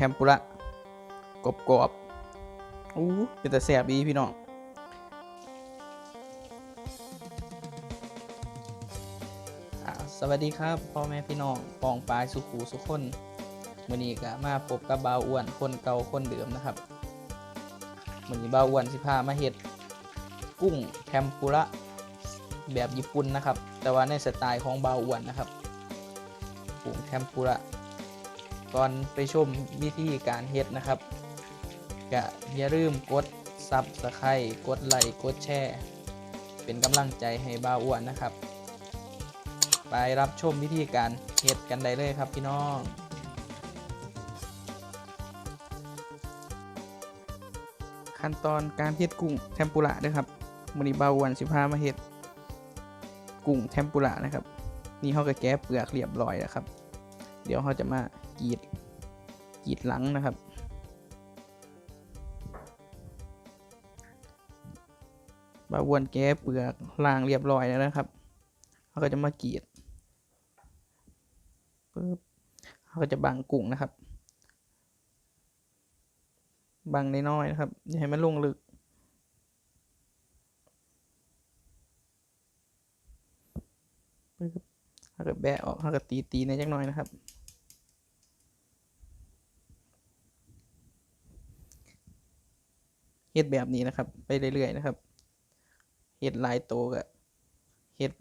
เทมปุระกรอบกรอบๆอู้เป็นแต่แสบดีพี่น้องสวัสดีครับพ่อแม่พี่น้องปองปลายสุขูสุขคนมื่อนี้ก็มาพบกับบ่าวอ้วนคนเก่าคนเดิมนะครับมือนี้บ่าวอ้วนสิพามาเฮ็ดกุ้งเทมปุระแบบญี่ปุ่นนะครับ แต่ว่าในสไตล์ของบ่าวอ้วนนะครับกุ้งเทมปุระ ก่อนไปชมวิธีการเฮ็ดนะครับก็อย่าลืมกดซับสไครต์กดไลค์กดแชร์เป็นกำลังใจให้บ้าอ้วนนะครับ ไปรับชมวิธีการเฮ็ดกันได้เลยครับพี่น้องขั้นตอนการเฮ็ดกุ้งเทมปุระด้วยครับมือนี้บ้าวอ้วนสิพามาเฮ็ดกุ้งเทมปุระนะครับ นี่เขาก็แก้เปลือกเรียบร้อยแล้วครับ เดี๋ยวเขาจะมากรีดกรีดหลังนะครับ บาวนแก้เปลือกล่างเรียบร้อยแล้วนะครับเขาก็จะมากรีดปึ๊บเขาก็จะบังกุ้งนะครับ บังน้อยๆนะครับอย่าให้มันลงลึกปึ๊บเขาก็แบะออกเขาก็ตีตีในจักหน่อยนะครับ เฮ็ดแบบนี้นะครับ ไปเรื่อยๆนะครับเฮ็ดหลายโตวก็เฮ็ด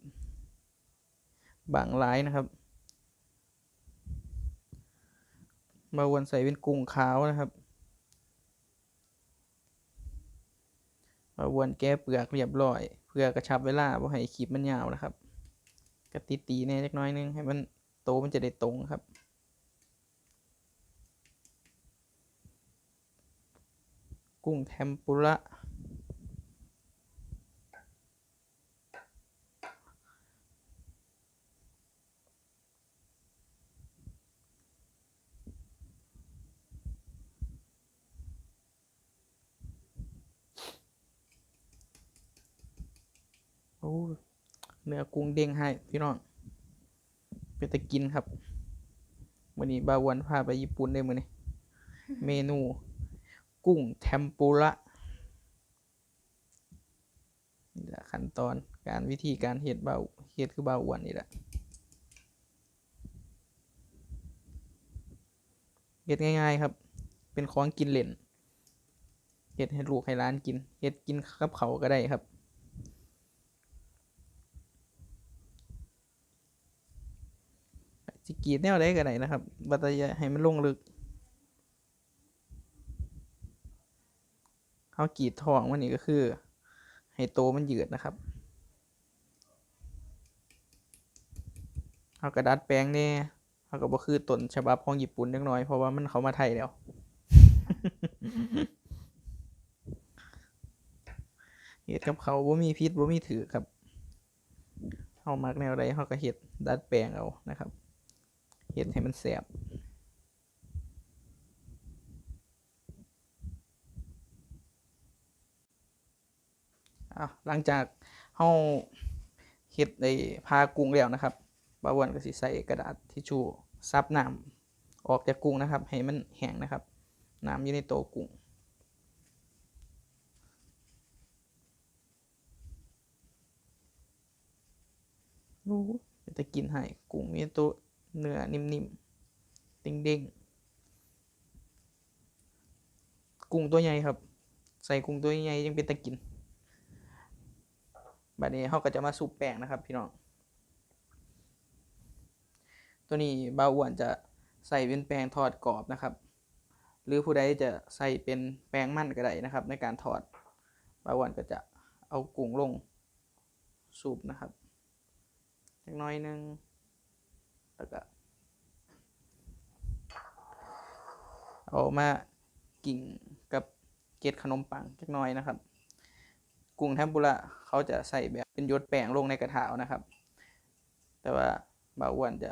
บางหลายนะครับมาวนใส่เป็นกุ้งขาวนะครับมาวนแก้เปลือกเรียบร้อย เพื่อกระชับเวลาบ่ให้คลิปมันยาวนะครับกระตีตีแน่จักน้อยนึงให้มันโตมันจะได้ตรงครับ กุ้งเทมปุระโอ้เนื้อกุ้งเด้งให้พี่น้องเป็นตะกินครับวันนี้บาวันพาไปญี่ปุ่นได้มือนี้เมนู กุ้งเทมปุระนี่แหละขั้นตอนการวิธีการเฮ็ดเบาเฮ็ดคือเบาอ้วนนี่แหละเฮ็ดง่ายๆครับ เป็นของกินเล่นเฮ็ดให้ลูกให้ร้านกินเฮ็ดกินกับเขาก็ได้ครับสิกีดแนวใดก็ได้นะครับบัต่อย่าให้มันลงลึก เขากรีดทองมันนี่ก็คือ ให้โตมันยืดนะครับเขากระดัดแปลงแน่เขาก็บ่คือต้นฉบับของญี่ปุ่นจักน่อยเพราะว่ามันเขามาไทยแล้วเฮ็ดกับเขาบ่มีพิษบ่มีถือครับเฮามักแนวใดเฮาก็เฮ็ดดัดแปลงเอานะครับเฮ็ดให้มันแซ่บ อ้าวหลังจากเฮาเฮ็ดได้พากุ้งแล้วนะครับบาอ้วนก็สิใส่กระดาษทิชชู่ซับน้ำออกจากกุ้งนะครับ ให้มันแห้งนะครับ น้ำอยู่ในโตวกุ้งโอ้เป็นตะกินให้กุ้งมีตัวเนื้อนิ่มๆเด้งๆ กุ้งตัวใหญ่ครับ ใส่กุ้งตัวใหญ่ยังเป็นตะกิน บัดนี้เขาก็จะมาสูบแป้งนะครับพี่น้อง ตัวนี้บาวอ้วนจะใส่เป็นแป้งทอดกรอบนะครับ หรือผู้ใดจะใส่เป็นแป้งมันก็ได้นะครับ ในการทอดบาวอ้วนก็จะเอากุ้งลงสูบนะครับจักน้อยหนึงแล้วก็เอามากิ่งกับเกล็ดขนมปังจักหน้อยนะครับ กุ้งเทมปุระเขาจะใส่แบบเป็นยดแป้งลงในกระถานะครับ แต่ว่าบาวอ้วนจะ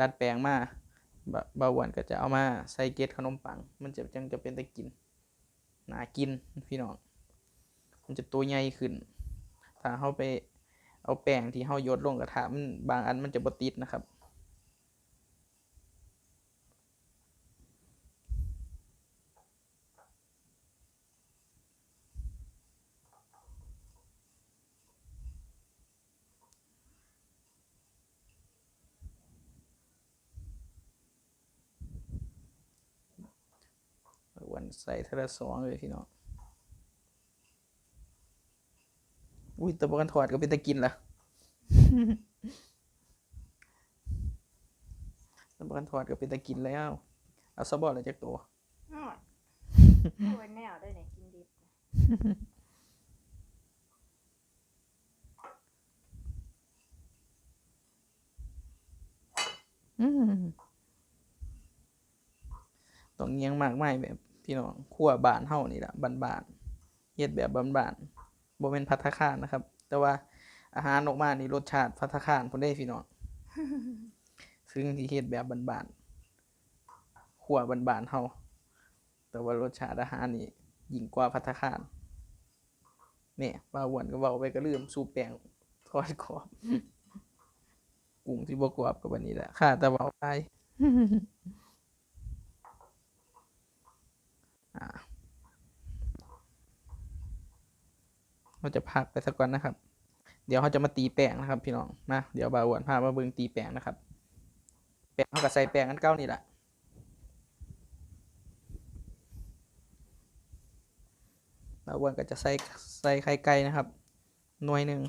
ดัดแปลงมาบบาวอ้วนก็จะเอามาใส่เกล็ดขนมปัง มันจะจังจะเป็นตะกินหนากินพี่น้องมันจะตัวใหญ่ขึ้น ถ้าเขาไปเอาแป้งที่เขายดลงกระทะมันบางอันมันจะบติดนะครับ ใส่เทละสองเลยพี่น้องอุ้ยแตะบกันถอดก็เป็นตะกินละแตะบกันถอดก็เป็นตะกินแล้วเอาซะบอเลยจากตัวอ้าวโอ้ยแนวได้เนี่ยกินดิบอืมต้องเงียงมากไม่แบบ พี่น้องขั้วบานเฮานี่แหละบานบานๆเฮ็ดแบบบานบานๆบ่เป็นพัตตาคารนะครับ แต่ว่าอาหารออกมานี่รสชาติพัตตาคารพุ่นได้พี่น้องซึ่งที่เฮ็ดแบบบานบานๆขั้วบานบานๆเฮาแต่ว่ารสชาติอาหารนี่ยิ่งกว่าพัตตาคารเนี่ยว่าอ้วนก็เว้าไปก็ลืมสูบแป้งทอดกรอบกุ้งที่บกรอบกับวันนี้แหละค่ะแต่เว่าไป อ่า เราจะพักไปสักก่อนนะครับ เดี๋ยวเขาจะมาตีแป้งนะครับ พี่น้องมาเดี๋ยวบาวนพามาเบิ่งตีแป้งนะครับ แป้งเขาก็ใส่แป้งอันเก้านี่แหละบาวอ้วนก็จะใส่ใส่ไข่ไก่นะครับ หน่วยหนึ่ง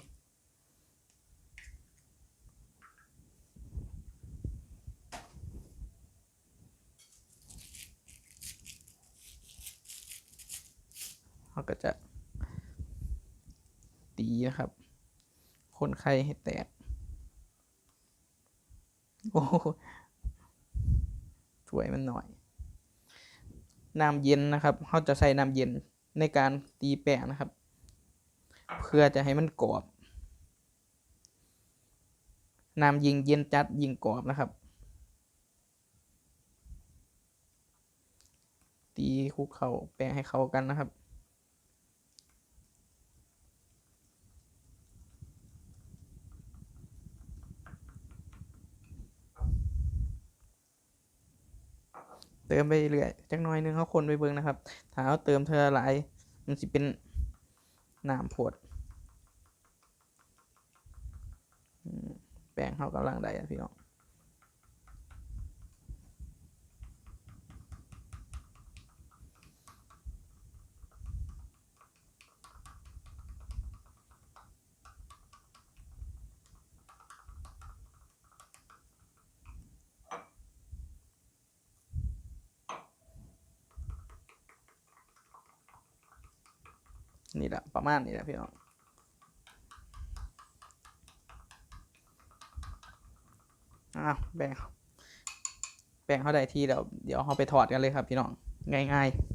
เขาก็จะตีนะครับ คนไข้ให้แตก โอ้ช่วยมันหน่อย น้ำเย็นนะครับเขาจะใส่น้ำเย็นในการตีแป้งนะครับ เพื่อจะให้มันกรอบ น้ำยิงเย็นจัดยิงกรอบนะครับ ตีคุกเขาแป้งให้เข้ากันนะครับ เติมไปเรื่อยจักหน้อยนึงเขาคนไปเบิ่งนะครับถ้าเขาเติมเธอหลายมันสิเป็นน้ำผดแป้งเขากำลังได้พี่น้อง นี่แหละประมาณนี้แหละพี่น้องอ้าวแบ่งแบ่งเขาได้ที่เดี๋ยวเดี๋ยวเขาไปถอดกันเลยครับพี่น้อง ง่ายๆ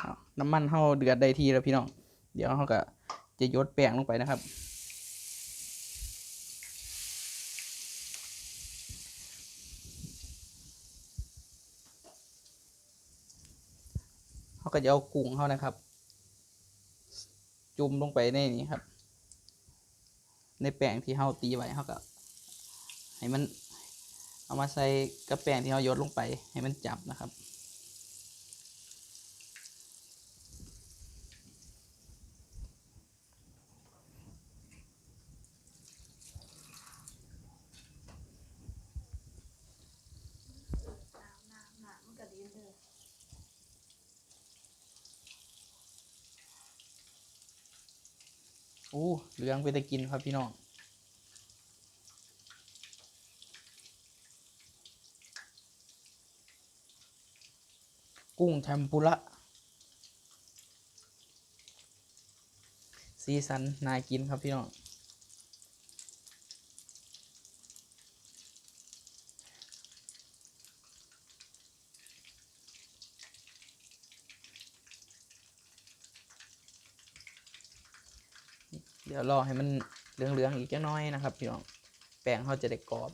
อ้าวน้ำมันเขาเดือดได้ทีแล้วพี่น้อง เดี๋ยวเขาก็จะยดแป้งลงไปนะครับ เขาก็จะเอากุ้งเขานะครับ จุ่มลงไปในนี้ครับ ในแป้งที่เขาตีไว้เขาก็ให้มันเอามาใส่กระแป้งที่เขายดลงไปให้มันจับนะครับ น้ำน้ำน้ำมันก็ดีเลย อู้เหลืองไปแต่กินครับพี่น้องกุ้งแทมปุระสีสันน่ากินครับพี่น้อง เดี๋ยวรอให้มันเหลืองๆอีกจักหน้อยนะครับพี่น้องแป้งเขาจะได้กรอบ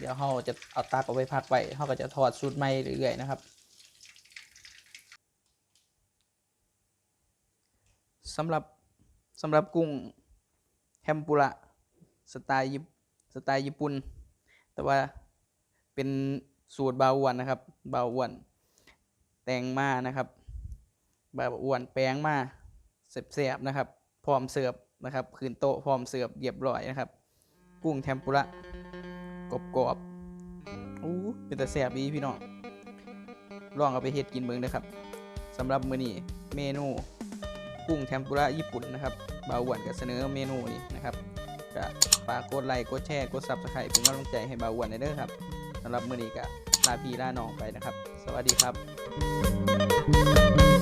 เดี๋ยวเราจะเอาตักเอาไปพักไว้เราก็จะทอดสูตรใหม่เรื่อยๆนะครับสำหรับสำหรับกุ้งแฮมปุระสไตล์ญี่สไตล์ญี่ปุ่น แต่ว่าเป็นสูตรบาอ้วนนะครับบาอ้วนแต่งมานะครับบาอ้วนแป้งมาเสียบๆนะครับ พร้อมเสิร์ฟนะครับคืนโต๊ะพร้อมเสิร์ฟเรียบร้อยนะครับ กุ้งเทมปุระ กรอบๆอู้เป็นแต่แซ่บดีพี่น้องลองเอาไปเฮ็ดกินเบิ่งนะครับสำหรับมื้อนี้เมนูกุ้งเทมปุระญี่ปุ่นนะครับบาวอ้วนก็เสนอเมนูนี้นะครับก็ฝากกดไลค์กดแชร์กด Subscribe เป็นกำลังใจให้บาวอ้วนเด้อครับสำหรับมื้อนี้ก็ลาพี่ลาน้องไปนะครับ สวัสดีครับ